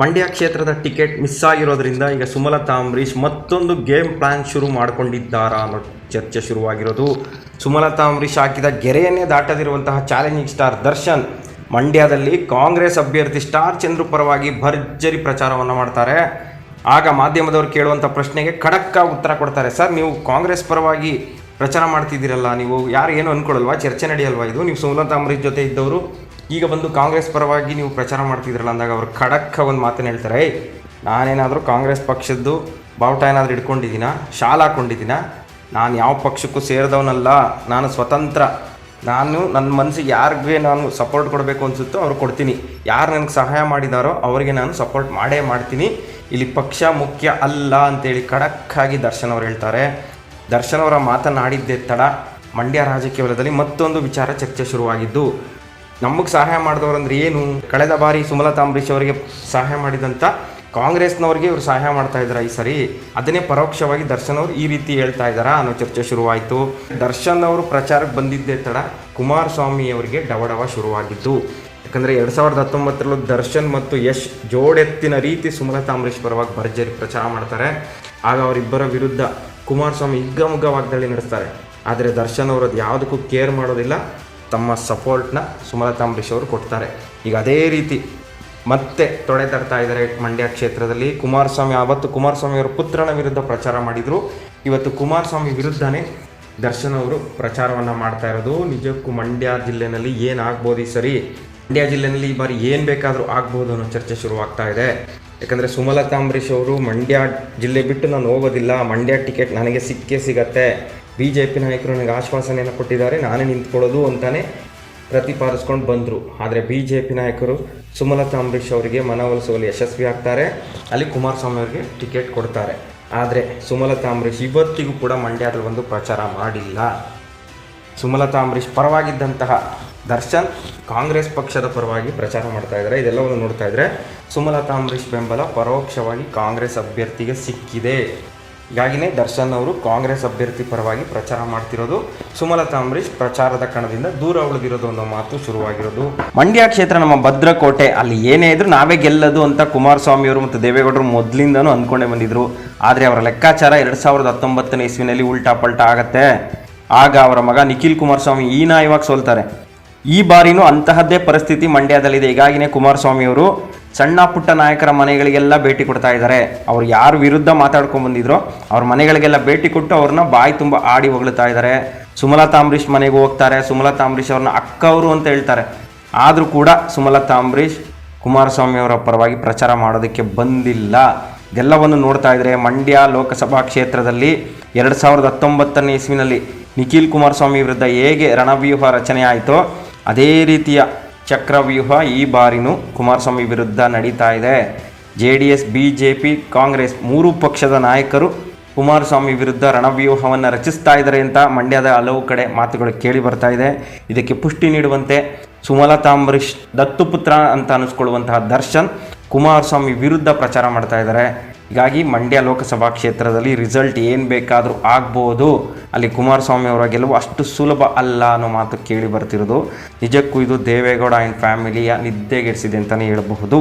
ಮಂಡ್ಯ ಕ್ಷೇತ್ರದ ticket miss ಆಗಿರೋದ್ರಿಂದ ಈಗ ಸುಮಲತಾ ಅಂಬರೀಷ್ ಮತ್ತೊಂದು ಗೇಮ್ ಪ್ಲಾನ್ ಶುರು ಮಾಡ್ಕೊಂಡಿದ್ದಾರಾ ಅನ್ನೋ ಚರ್ಚೆ ಶುರುವಾಗಿರೋದು. ಸುಮಲತಾ ಅಂಬರೀಷ್ ಹಾಕಿದ ಗೆರೆಯನ್ನೇ ದಾಟದಿರುವಂತಹ ಚಾಲೆಂಜಿಂಗ್ ಸ್ಟಾರ್ ದರ್ಶನ್ ಮಂಡ್ಯದಲ್ಲಿ ಕಾಂಗ್ರೆಸ್ ಅಭ್ಯರ್ಥಿ ಸ್ಟಾರ್ ಚಂದ್ರು ಪರವಾಗಿ ಭರ್ಜರಿ ಪ್ರಚಾರವನ್ನು ಮಾಡ್ತಾರೆ. ಆಗ ಮಾಧ್ಯಮದವರು ಕೇಳುವಂಥ ಪ್ರಶ್ನೆಗೆ ಖಡಕ್ಕಾಗಿ ಉತ್ತರ ಕೊಡ್ತಾರೆ. ಸರ್, ನೀವು ಕಾಂಗ್ರೆಸ್ ಪರವಾಗಿ ಪ್ರಚಾರ ಮಾಡ್ತಿದ್ದೀರಲ್ಲ, ನೀವು ಯಾರು ಏನು ಅಂದ್ಕೊಳ್ಳಲ್ವಾ ಚರ್ಚೆ ನಡೆಯಲ್ವಾ ಇದು? ನೀವು ಸುಮಲತಾ ಅಂಬರೀಷ್ ಜೊತೆ ಇದ್ದವರು? ಈಗ ಬಂದು ಕಾಂಗ್ರೆಸ್ ಪರವಾಗಿ ನೀವು ಪ್ರಚಾರ ಮಾಡ್ತಿದ್ರಲ್ಲ ಅಂದಾಗ ಅವರು ಖಡಕ್ ಒಂದು ಮಾತನ್ನು ಹೇಳ್ತಾರೆ, ಏಯ್, ನಾನೇನಾದರೂ ಕಾಂಗ್ರೆಸ್ ಪಕ್ಷದ್ದು ಬಾವುಟ ಏನಾದರೂ ಇಟ್ಕೊಂಡಿದ್ದೀನ? ಶಾಲ ಹಾಕ್ಕೊಂಡಿದ್ದೀನ ನಾನು ಯಾವ ಪಕ್ಷಕ್ಕೂ ಸೇರಿದವನಲ್ಲ, ನಾನು ಸ್ವತಂತ್ರ. ನಾನು ನನ್ನ ಮನಸ್ಸಿಗೆ ಯಾರಿಗೆ ನಾನು ಸಪೋರ್ಟ್ ಕೊಡಬೇಕು ಅನಿಸುತ್ತೋ ಅವ್ರು ಕೊಡ್ತೀನಿ. ಯಾರು ನನಗೆ ಸಹಾಯ ಮಾಡಿದಾರೋ ಅವರಿಗೆ ನಾನು ಸಪೋರ್ಟ್ ಮಾಡೇ ಮಾಡ್ತೀನಿ. ಇಲ್ಲಿ ಪಕ್ಷ ಮುಖ್ಯ ಅಲ್ಲ ಅಂತೇಳಿ ಖಡಕ್ಕಾಗಿ ದರ್ಶನ್ ಅವರು ಹೇಳ್ತಾರೆ. ದರ್ಶನ್ ಅವರ ಮಾತನಾಡಿದ್ದೇ ತಡ. ಮಂಡ್ಯ ರಾಜಕೀಯ ವಲಯದಲ್ಲಿ ಮತ್ತೊಂದು ವಿಚಾರ ಚರ್ಚೆ ಶುರುವಾಗಿದ್ದು ನಮಗೆ ಸಹಾಯ ಮಾಡಿದವರು ಅಂದ್ರೆ ಏನು? ಕಳೆದ ಬಾರಿ ಸುಮಲತಾ ಅಂಬರೀಷ್ ಅವರಿಗೆ ಸಹಾಯ ಮಾಡಿದಂಥ ಕಾಂಗ್ರೆಸ್ನವ್ರಿಗೆ ಇವರು ಸಹಾಯ ಮಾಡ್ತಾ ಇದ್ದಾರೆ ಈ ಸರಿ. ಅದನ್ನೇ ಪರೋಕ್ಷವಾಗಿ ದರ್ಶನ್ ಅವರು ಈ ರೀತಿ ಹೇಳ್ತಾ ಇದ್ದಾರೆ ಅನ್ನೋ ಚರ್ಚೆ ಶುರುವಾಯಿತು. ದರ್ಶನ್ ಅವರು ಪ್ರಚಾರಕ್ಕೆ ಬಂದಿದ್ದೇ ತಡ ಕುಮಾರಸ್ವಾಮಿ ಅವರಿಗೆ ಡವಡವ ಶುರುವಾಗಿತ್ತು ಯಾಕಂದರೆ ಎರಡು ಸಾವಿರದ ಹತ್ತೊಂಬತ್ತರಲ್ಲೂ ದರ್ಶನ್ ಮತ್ತು ಯಶ್ ಜೋಡೆತ್ತಿನ ರೀತಿ ಸುಮಲತಾ ಅಂಬರೀಷ್ ಪರವಾಗಿ ಭರ್ಜರಿ ಪ್ರಚಾರ ಮಾಡ್ತಾರೆ. ಆಗ ಅವರಿಬ್ಬರ ವಿರುದ್ಧ ಕುಮಾರಸ್ವಾಮಿ ಹಿಗ್ಗಮುಗ್ಗ ವಾಗ್ದಾಳಿ ನಡೆಸ್ತಾರೆ. ಆದರೆ ದರ್ಶನ್ ಅವರು ಅದು ಯಾವುದಕ್ಕೂ ಕೇರ್ ಮಾಡೋದಿಲ್ಲ. ತಮ್ಮ ಸಪೋರ್ಟ್ನ ಸುಮಲತಾ ಅಂಬರೀಷ್ ಅವರು ಕೊಡ್ತಾರೆ. ಈಗ ಅದೇ ರೀತಿ ಮತ್ತೆ ತೊಡೆ ತರ್ತಾ ಇದ್ದಾರೆ ಮಂಡ್ಯ ಕ್ಷೇತ್ರದಲ್ಲಿ. ಕುಮಾರಸ್ವಾಮಿ ಆವತ್ತು ಕುಮಾರಸ್ವಾಮಿ ಅವರ ಪುತ್ರನ ವಿರುದ್ಧ ಪ್ರಚಾರ ಮಾಡಿದರು. ಇವತ್ತು ಕುಮಾರಸ್ವಾಮಿ ವಿರುದ್ಧನೇ ದರ್ಶನ್ ಅವರು ಪ್ರಚಾರವನ್ನು ಮಾಡ್ತಾ ಇರೋದು. ನಿಜಕ್ಕೂ ಮಂಡ್ಯ ಜಿಲ್ಲೆನಲ್ಲಿ ಏನಾಗ್ಬೋದು ಈ ಸರಿ? ಮಂಡ್ಯ ಜಿಲ್ಲೆನಲ್ಲಿ ಈ ಬಾರಿ ಏನು ಬೇಕಾದರೂ ಆಗ್ಬೋದು ಅನ್ನೋ ಚರ್ಚೆ ಶುರುವಾಗ್ತಾ ಇದೆ. ಯಾಕಂದರೆ ಸುಮಲತಾ ಅಂಬರೀಷ್ ಅವರು ಮಂಡ್ಯ ಜಿಲ್ಲೆ ಬಿಟ್ಟು ನಾನು ಹೋಗೋದಿಲ್ಲ. ಮಂಡ್ಯ ಟಿಕೆಟ್ ನನಗೆ ಸಿಕ್ಕೇ ಸಿಗತ್ತೆ. ಬಿ ಜೆ ಪಿ ನಾಯಕರು ನನಗೆ ಆಶ್ವಾಸನೆಯನ್ನು ಕೊಟ್ಟಿದ್ದಾರೆ. ನಾನೇ ನಿಂತ್ಕೊಳ್ಳೋದು ಅಂತಲೇ ಪ್ರತಿಪಾದಿಸ್ಕೊಂಡು ಬಂದರು. ಆದರೆ ಬಿ ಜೆ ಪಿ ನಾಯಕರು ಸುಮಲತಾ ಅಂಬರೀಷ್ ಅವರಿಗೆ ಮನವೊಲಿಸುವಲ್ಲಿ ಯಶಸ್ವಿ ಆಗ್ತಾರೆ. ಅಲ್ಲಿ ಕುಮಾರಸ್ವಾಮಿ ಅವರಿಗೆ ಟಿಕೆಟ್ ಕೊಡ್ತಾರೆ. ಆದರೆ ಸುಮಲತಾ ಅಂಬರೀಷ್ ಇವತ್ತಿಗೂ ಕೂಡ ಮಂಡ್ಯದಲ್ಲಿ ಒಂದು ಪ್ರಚಾರ ಮಾಡಿಲ್ಲ. ಸುಮಲತಾ ಅಂಬರೀಷ್ ಪರವಾಗಿದ್ದಂತಹ ದರ್ಶನ್ ಕಾಂಗ್ರೆಸ್ ಪಕ್ಷದ ಪರವಾಗಿ ಪ್ರಚಾರ ಮಾಡ್ತಾ ಇದ್ದಾರೆ. ಇದೆಲ್ಲವನ್ನು ನೋಡ್ತಾ ಇದ್ರೆ ಸುಮಲತಾ ಅಂಬರೀಷ್ ಬೆಂಬಲ ಪರೋಕ್ಷವಾಗಿ ಕಾಂಗ್ರೆಸ್ ಅಭ್ಯರ್ಥಿಗೆ ಸಿಕ್ಕಿದೆ. ಹೀಗಾಗಿನೇ ದರ್ಶನ್ ಅವರು ಕಾಂಗ್ರೆಸ್ ಅಭ್ಯರ್ಥಿ ಪರವಾಗಿ ಪ್ರಚಾರ ಮಾಡ್ತಿರೋದು. ಸುಮಲತಾ ಅಂಬರೀಷ್ ಪ್ರಚಾರದ ಕಣದಿಂದ ದೂರ ಉಳಿದಿರೋದು ಅನ್ನೋ ಮಾತು ಶುರುವಾಗಿರೋದು. ಮಂಡ್ಯ ಕ್ಷೇತ್ರ ನಮ್ಮ ಭದ್ರಕೋಟೆ, ಅಲ್ಲಿ ಏನೇ ಇದ್ರು ನಾವೇ ಗೆಲ್ಲದು ಅಂತ ಕುಮಾರಸ್ವಾಮಿ ಅವರು ಮತ್ತು ದೇವೇಗೌಡರು ಮೊದಲಿಂದನೂ ಅಂದ್ಕೊಂಡೇ ಬಂದಿದ್ರು. ಆದರೆ ಅವರ ಲೆಕ್ಕಾಚಾರ ಎರಡು ಸಾವಿರದ ಹತ್ತೊಂಬತ್ತನೇ ಇಸ್ವಿನಲ್ಲಿ ಉಲ್ಟಾ ಪಲ್ಟಾ ಆಗತ್ತೆ. ಆಗ ಅವರ ಮಗ ನಿಖಿಲ್ ಕುಮಾರಸ್ವಾಮಿ ಈ ನಾಯವಾಗಿ ಸೋಲ್ತಾರೆ. ಈ ಬಾರಿನೂ ಅಂತಹದ್ದೇ ಪರಿಸ್ಥಿತಿ ಮಂಡ್ಯದಲ್ಲಿದೆ. ಈಗಾಗಿನೇ ಕುಮಾರಸ್ವಾಮಿ ಅವರು ಸಣ್ಣ ಪುಟ್ಟ ನಾಯಕರ ಮನೆಗಳಿಗೆಲ್ಲ ಭೇಟಿ ಕೊಡ್ತಾ ಇದ್ದಾರೆ. ಅವ್ರು ಯಾರು ವಿರುದ್ಧ ಮಾತಾಡ್ಕೊಂಡು ಬಂದಿದ್ರೋ ಅವ್ರ ಮನೆಗಳಿಗೆಲ್ಲ ಭೇಟಿ ಕೊಟ್ಟು ಅವ್ರನ್ನ ಬಾಯಿ ತುಂಬ ಆಡಿ ಹೊಗಳ್ತಾ ಇದ್ದಾರೆ. ಸುಮಲತಾ ಅಂಬರೀಷ್ ಮನೆಗೆ ಹೋಗ್ತಾರೆ. ಸುಮಲತಾ ಅಂಬರೀಷ್ ಅವ್ರನ್ನ ಅಕ್ಕವರು ಅಂತ ಹೇಳ್ತಾರೆ. ಆದರೂ ಕೂಡ ಸುಮಲತಾ ಅಂಬರೀಷ್ ಕುಮಾರಸ್ವಾಮಿ ಅವರ ಪರವಾಗಿ ಪ್ರಚಾರ ಮಾಡೋದಕ್ಕೆ ಬಂದಿಲ್ಲ. ಇದೆಲ್ಲವನ್ನು ನೋಡ್ತಾ ಇದ್ದರೆ ಮಂಡ್ಯ ಲೋಕಸಭಾ ಕ್ಷೇತ್ರದಲ್ಲಿ ಎರಡು ಸಾವಿರದ ಹತ್ತೊಂಬತ್ತನೇ ಇಸ್ವಿನಲ್ಲಿ ನಿಖಿಲ್ ಕುಮಾರಸ್ವಾಮಿ ವಿರುದ್ಧ ಹೇಗೆ ರಣವ್ಯೂಹ ರಚನೆ ಆಯಿತೋ, ಅದೇ ರೀತಿಯ ಚಕ್ರವ್ಯೂಹ ಈ ಬಾರಿನೂ ಕುಮಾರಸ್ವಾಮಿ ವಿರುದ್ಧ ನಡೀತಾ ಇದೆ. J D S B J P Congress ಮೂರು ಪಕ್ಷದ ನಾಯಕರು ಕುಮಾರಸ್ವಾಮಿ ವಿರುದ್ಧ ರಣವ್ಯೂಹವನ್ನು ರಚಿಸ್ತಾ ಇದ್ದಾರೆ ಅಂತ ಮಂಡ್ಯದ ಹಲವು ಕಡೆ ಮಾತುಗಳು ಕೇಳಿ ಬರ್ತಾ ಇದೆ. ಇದಕ್ಕೆ ಪುಷ್ಟಿ ನೀಡುವಂತೆ ಸುಮಲತಾ ಅಂಬರೀಷ್ ದತ್ತುಪುತ್ರ ಅಂತ ಅನಿಸ್ಕೊಳ್ಳುವಂತಹ ದರ್ಶನ್ ಕುಮಾರಸ್ವಾಮಿ ವಿರುದ್ಧ ಪ್ರಚಾರ ಮಾಡ್ತಾ ಇದ್ದಾರೆ. ಹೀಗಾಗಿ ಮಂಡ್ಯ ಲೋಕಸಭಾ ಕ್ಷೇತ್ರದಲ್ಲಿ ರಿಸಲ್ಟ್ ಏನು ಬೇಕಾದರೂ ಆಗ್ಬೋದು. ಅಲ್ಲಿ ಕುಮಾರಸ್ವಾಮಿ ಅವರ ಗೆಲುವು ಅಷ್ಟು ಸುಲಭ ಅಲ್ಲ ಅನ್ನೋ ಮಾತು ಕೇಳಿ ಬರ್ತಿರೋದು. ನಿಜಕ್ಕೂ ಇದು ದೇವೇಗೌಡ ಆ್ಯಂಡ್ ಫ್ಯಾಮಿಲಿಯ ನಿದ್ದೆಗೆಡಿಸಿದೆ ಅಂತಲೇ ಹೇಳಬಹುದು.